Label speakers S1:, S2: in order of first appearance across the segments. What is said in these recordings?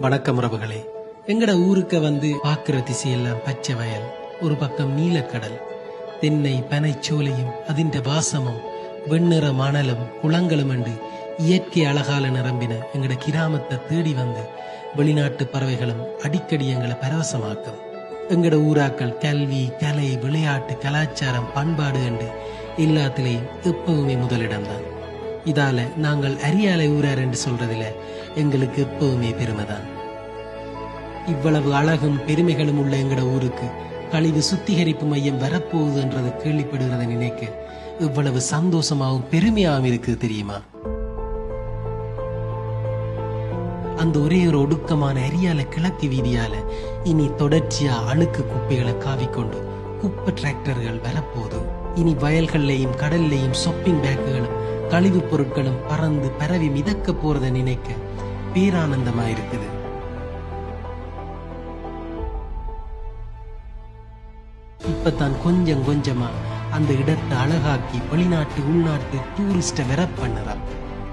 S1: வணக்கம் உறவுகளே. எங்கட ஊருக்கு வந்து பாக்குற திசையெல்லாம் பச்சை வயல் ஒரு பக்கம் நீலக்கடல் தென்னை பனைச்சோலையும் அதிண்ட வாசமும் வெண்ணிற மணலும் குளங்களும் என்று இயற்கை அழகால நிரம்பின எங்கட கிராமத்தை தேடி வந்து வெளிநாட்டு பறவைகளும் அடிக்கடி எங்களை பரவசமாக்கும். எங்கட ஊராக்கள் கல்வி கலை விளையாட்டு கலாச்சாரம் பண்பாடு என்று எல்லாத்திலையும் எப்பவுமே முதலிடம்தான். இதால நாங்கள் அரியாலை ஊரார் என்று சொல்றதுல எங்களுக்கு எப்பவுமே பெருமைதான். இவ்வளவு அழகும் பெருமைகளும் உள்ள எங்கட ஊருக்கு கழிவு சுத்திகரிப்பு மையம் வரப்போகுது என்றதை கேள்விப்படுகிறத நினைக்க இவ்வளவு சந்தோஷமாகவும் பெருமையாகவும் இருக்குது தெரியுமா? அந்த ஒரே ஒரு ஒடுக்கமான அரியால கிழக்கு வீதியால இனி தொடர்ச்சியா அழுக்கு குப்பைகளை காவிக்கொண்டு குப்பை டிராக்டர்கள் வரப்போகுது. இனி வயல்கள்லையும் கடல்லையும் ஷாப்பிங் பேக்குகளும் கழிவுப் பொருட்களும் பறந்து பரவி மிதக்க போறதை நினைக்க பேரானந்தமா இருக்குது இப்பதான் கொஞ்சம் கொஞ்சமா அந்த இடத்தை அழகாக்கி வெளிநாட்டு உள்நாட்டு டூரிஸ்ட வெற பண்ணுறான்.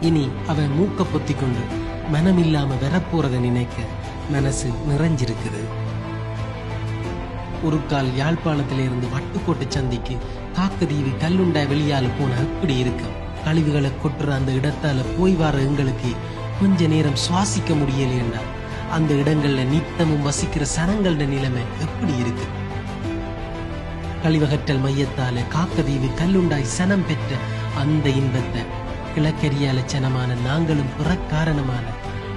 S1: இனி அவன் மூக்க பொத்தி கொண்டு மனமில்லாம வரப்போறத நினைக்க மனசு நிறைஞ்சிருக்குது. ஒரு கால் யாழ்ப்பாணத்திலிருந்து வட்டுக்கோட்டை சந்திக்கு காக்கதீவு கல்லுண்டா வெளியால போன அப்படி இருக்கும் கழிவுகளை கொட்டுற அந்த இடத்தால போய் வர எங்களுக்கு கொஞ்ச நேரம் சுவாசிக்க முடியலைன்னா அந்த இடங்கள்ல நித்தமும் வசிக்கிற சனங்களோட நிலைமை எப்படி இருக்கு? கழிவகற்றல் மையத்தால காக்கதீவு கல்லுண்டாய் சனம் பெற்ற அந்த இன்பத்தை கிழக்கரியால சனமான நாங்களும் புறக்காரணமான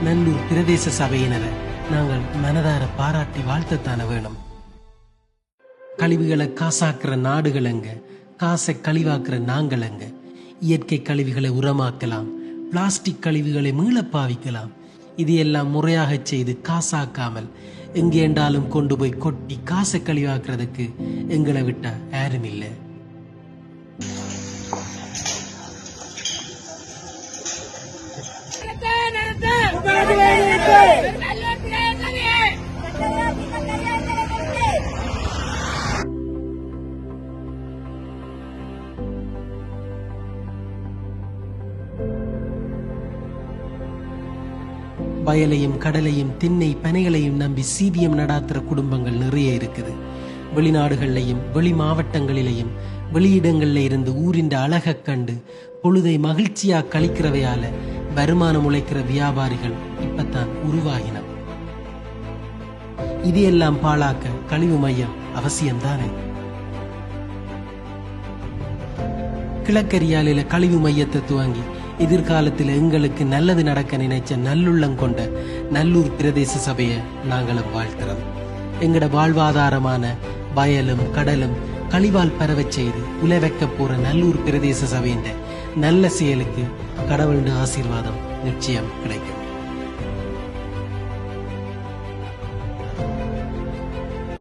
S1: நல்லூர் பிரதேச சபையினரை நாங்கள் மனதார பாராட்டி வாழ்த்தத்தான வேணும். கழிவுகளை காசாக்குற நாடுகள் காசை கழிவாக்குற நாங்கள் இயற்கை கழிவுகளை உரமாக்கலாம் பிளாஸ்டிக் கழிவுகளை மீள பாவிக்கலாம் இது எல்லாம் முறையாக செய்து காசாக்காமல் எங்கேண்டாலும் கொண்டு போய் கொட்டி காசை கழிவாக்குறதுக்கு எங்களை விட்டால் யாரும் இல்லை. வயலையும் கடலையும் திண்ணை பனைகளையும் நம்பி சிபிஎம் நடாத்துற குடும்பங்கள் நிறைய இருக்குது. வெளிநாடுகள்லையும் வெளி மாவட்டங்களிலையும் வெளியிடங்கள்ல இருந்து ஊரின் அழகை கண்டு பொழுதை மகிழ்ச்சியா கழிக்கிறவையால வருமானம் உழைக்கிற வியாபாரிகள் இப்பத்தான் உருவாகின இது எல்லாம் பாழாக்க கழிவு மையம் அவசியம்தானே? கிழக்கரியாலில கழிவு மையத்தை துவங்கி எதிர்காலத்தில் எங்களுக்கு நல்லது நடக்க நினைச்ச நல்லுள்ளம் கொண்ட நல்லூர் பிரதேச சபையை நாங்களும் வாழ்த்துறோம். எங்களோட வாழ்வாதாரமான வயலும் கடலும் கழிவால் பரவச் செய்து உலவைக்க போற நல்லூர் பிரதேச சபையின் நல்ல செயலுக்கு கடவுளின் ஆசீர்வாதம் நிச்சயம் கிடைக்கும்.